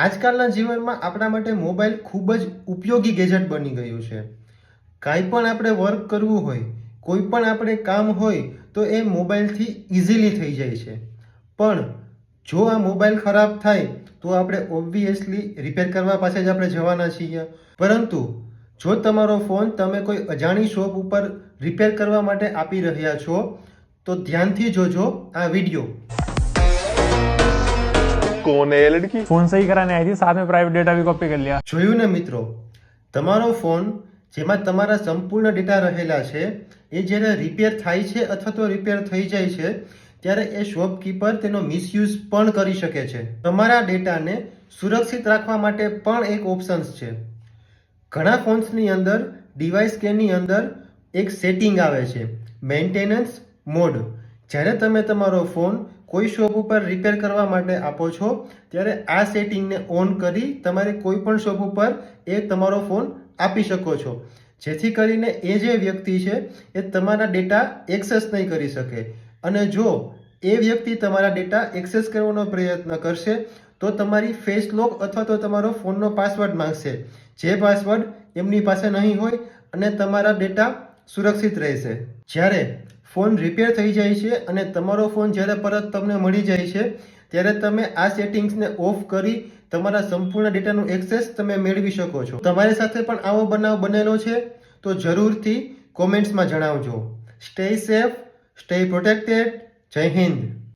આજકાલના જીવનમાં આપણા માટે મોબાઈલ ખૂબ જ ઉપયોગી ગેજેટ બની ગયું છે. કાંઈ પણ આપણે વર્ક કરવું હોય, કોઈ પણ આપણે કામ હોય, તો એ મોબાઈલથી ઇઝીલી થઈ જાય છે. પણ જો આ મોબાઈલ ખરાબ થાય, તો આપણે ઓબ્વિયસલી રિપેર કરવા પાસે જ આપણે જવાના છીએ. પરંતુ જો તમારો ફોન તમે કોઈ અજાણી શોપ ઉપર રિપેર કરવા માટે આપી રહ્યા છો, તો ધ્યાનથી જોજો આ વીડિયો कौन है ये लड़की फोन सही कराने आई थी साथ में प्राइवेट डेटा भी कॉपी कर लिया જોયું ને મિત્રો તમારો ફોન જેમાં તમારા સંપૂર્ણ ડેટા રહેલા છે એ જ્યારે રિપેર થાય છે અથવા તો રિપેર થઈ જાય છે ત્યારે એ શોપકીપર તેનો મિસયુઝ પણ કરી શકે છે તમારા ડેટાને સુરક્ષિત રાખવા માટે પણ એક ઓપ્શન્સ છે ઘણા ફોન્સની અંદર ડિવાઇસ કેની અંદર એક સેટિંગ આવે છે મેન્ટેનન્સ મોડ જ્યારે તમે તમારો ફોન કોઈ શોપ ઉપર રિપેર કરવા માટે આપો છો, ત્યારે આ સેટિંગને ઓન કરી તમારે કોઈ પણ શોપ ઉપર એ તમારો ફોન આપી શકો છો. જેથી કરીને એ જે વ્યક્તિ છે, એ તમારા ડેટા એક્સેસ નહીં કરી શકે. અને જો એ વ્યક્તિ તમારા ડેટા એક્સેસ કરવાનો પ્રયત્ન કરશે, તો તમારી ફેસ લોક અથવા તો તમારો ફોનનો પાસવર્ડ માંગશે. જે પાસવર્ડ એમની પાસે નહીં હોય અને તમારા ડેટા સુરક્ષિત રહેશે. જ્યારે ફોન રિપેર થઈ જાય છે અને તમારો ફોન જ્યારે પરત તમને મળી જાય છે, ત્યારે તમે આ સેટિંગ્સને ઓફ કરી તમારા સંપૂર્ણ ડેટાનું એક્સેસ તમે મેળવી શકો છો. તમારી સાથે પણ આવો બનાવ બનેલો છે, તો જરૂરથી કોમેન્ટ્સમાં જણાવજો. સ્ટે સેફ સ્ટે પ્રોટેક્ટેડ જય હિન્દ.